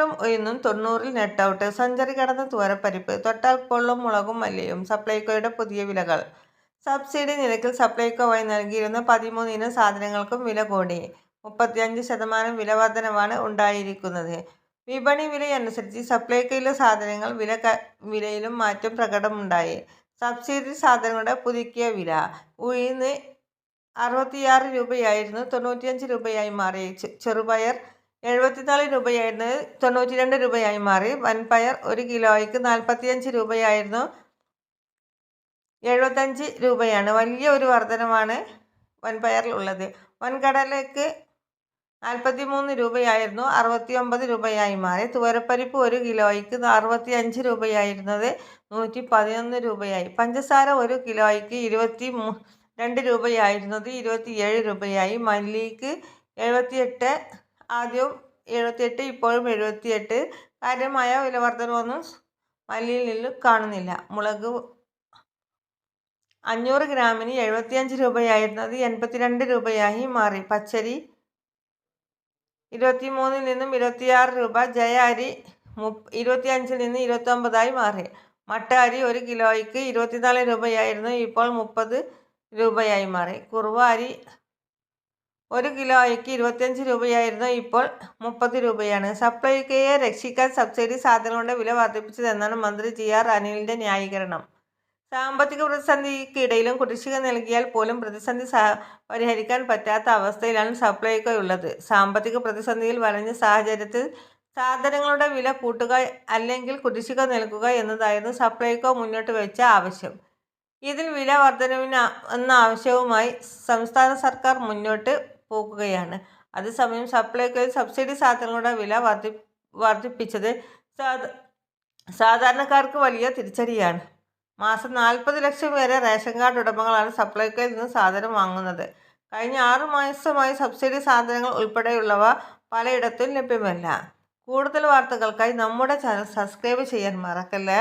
പയറും ഉയർന്നും തൊണ്ണൂറിൽ net out century കടന്ന തുവരപ്പരിപ്പ്. തൊട്ടാൽ മുളകും മല്ലിയും. സപ്ലൈകോയുടെ പുതിയ വിലകൾ. സബ്സിഡി നിരക്കിൽ സപ്ലൈകോ വഴി നൽകിയിരുന്ന പതിമൂന്ന് ഇനം സാധനങ്ങൾക്കും വില കൂടി. മുപ്പത്തിയഞ്ച് ശതമാനം വില വർധനവാണ് ഉണ്ടായിരിക്കുന്നത്. വിപണി വിലയനുസരിച്ച് സപ്ലൈകോയിലെ സാധനങ്ങൾ വില വിലയിലും മാറ്റം പ്രകടമുണ്ടായി. സബ്സിഡി സാധനങ്ങളുടെ പുതുക്കിയ വില ഉയർന്ന് അറുപത്തിയാറ് രൂപയായിരുന്നു. തൊണ്ണൂറ്റിയഞ്ച് രൂപയായി മാറി. ചെറുപയർ എഴുപത്തിനാല് രൂപയായിരുന്നു. തൊണ്ണൂറ്റി രണ്ട് രൂപയായി മാറി. വൻപയർ ഒരു കിലോയ്ക്ക് നാൽപ്പത്തിയഞ്ച് രൂപയായിരുന്നു. എഴുപത്തഞ്ച് രൂപയാണ്. വലിയ ഒരു വർധനമാണ് വൻപയറിലുള്ളത് വൻകടലയ്ക്ക് നാൽപ്പത്തി മൂന്ന് രൂപയായിരുന്നു. അറുപത്തി ഒമ്പത് രൂപയായി മാറി. തുവരപ്പരിപ്പ് ഒരു കിലോയ്ക്ക് അറുപത്തി അഞ്ച് രൂപയായിരുന്നത് നൂറ്റി പതിനൊന്ന് രൂപയായി. പഞ്ചസാര ഒരു കിലോയ്ക്ക് ഇരുപത്തി രണ്ട് രൂപയായിരുന്നത് ഇരുപത്തിയേഴ് രൂപയായി. മല്ലിക്ക് എഴുപത്തിയെട്ട് ആദ്യവും എഴുപത്തിയെട്ട് ഇപ്പോഴും എഴുപത്തിയെട്ട്. കാര്യമായ വില വർധനവൊന്നും മല്ലിയിൽ നിന്ന് കാണുന്നില്ല. മുളക് അഞ്ഞൂറ് ഗ്രാമിന് എഴുപത്തിയഞ്ച് രൂപയായിരുന്നത് എൺപത്തിരണ്ട് രൂപയായി മാറി. പച്ചരി ഇരുപത്തി മൂന്നിൽ നിന്നും ഇരുപത്തിയാറ് രൂപ ജയ അരി മു ഇരുപത്തിയഞ്ചിൽ നിന്ന് ഇരുപത്തൊമ്പതായി മാറി. മട്ട അരി ഒരു കിലോയ്ക്ക് ഇരുപത്തിനാല് രൂപയായിരുന്നു ഇപ്പോൾ മുപ്പത് രൂപയായി മാറി. കുറുവ അരി ഒരു കിലോയ്ക്ക് ഇരുപത്തിയഞ്ച് രൂപയായിരുന്നു ഇപ്പോൾ മുപ്പത് രൂപയാണ്. സപ്ലൈകോയെ രക്ഷിക്കാൻ സബ്സിഡി സാധനങ്ങളുടെ വില വർദ്ധിപ്പിച്ചതെന്നാണ് മന്ത്രി ജി ആർ അനിലിന്റെ ന്യായീകരണം. സാമ്പത്തിക പ്രതിസന്ധിക്കിടയിലും കുടിശ്ശിക നൽകിയാൽ പോലും പ്രതിസന്ധി പരിഹരിക്കാൻ പറ്റാത്ത അവസ്ഥയിലാണ് സപ്ലൈകോ ഉള്ളത്. സാമ്പത്തിക പ്രതിസന്ധിയിൽ വലഞ്ഞ സാഹചര്യത്തിൽ സാധനങ്ങളുടെ വില കൂട്ടുക അല്ലെങ്കിൽ കുടിശ്ശിക നൽകുക എന്നതായിരുന്നു സപ്ലൈകോ മുന്നോട്ട് വെച്ച ആവശ്യം. ഇതിൽ വില വർധനവിന് എന്ന ആവശ്യവുമായി സംസ്ഥാന സർക്കാർ മുന്നോട്ട് പോകുകയാണ്. അതേസമയം സപ്ലൈകോയിൽ സബ്സിഡി സാധനങ്ങളുടെ വില വർദ്ധി വർദ്ധിപ്പിച്ചത് സാധാരണക്കാർക്ക് വലിയ തിരിച്ചടിയാണ്. മാസം നാൽപ്പത് ലക്ഷം വരെ റേഷൻ കാർഡ് ഉടമകളാണ് സപ്ലൈകോയിൽ നിന്ന് സാധനം വാങ്ങുന്നത്. കഴിഞ്ഞ ആറു മാസമായി സബ്സിഡി സാധനങ്ങൾ ഉൾപ്പെടെയുള്ളവ പലയിടത്തും ലഭ്യമല്ല. കൂടുതൽ വാർത്തകൾക്കായി നമ്മുടെ ചാനൽ സബ്സ്ക്രൈബ് ചെയ്യാൻ മറക്കല്ലേ?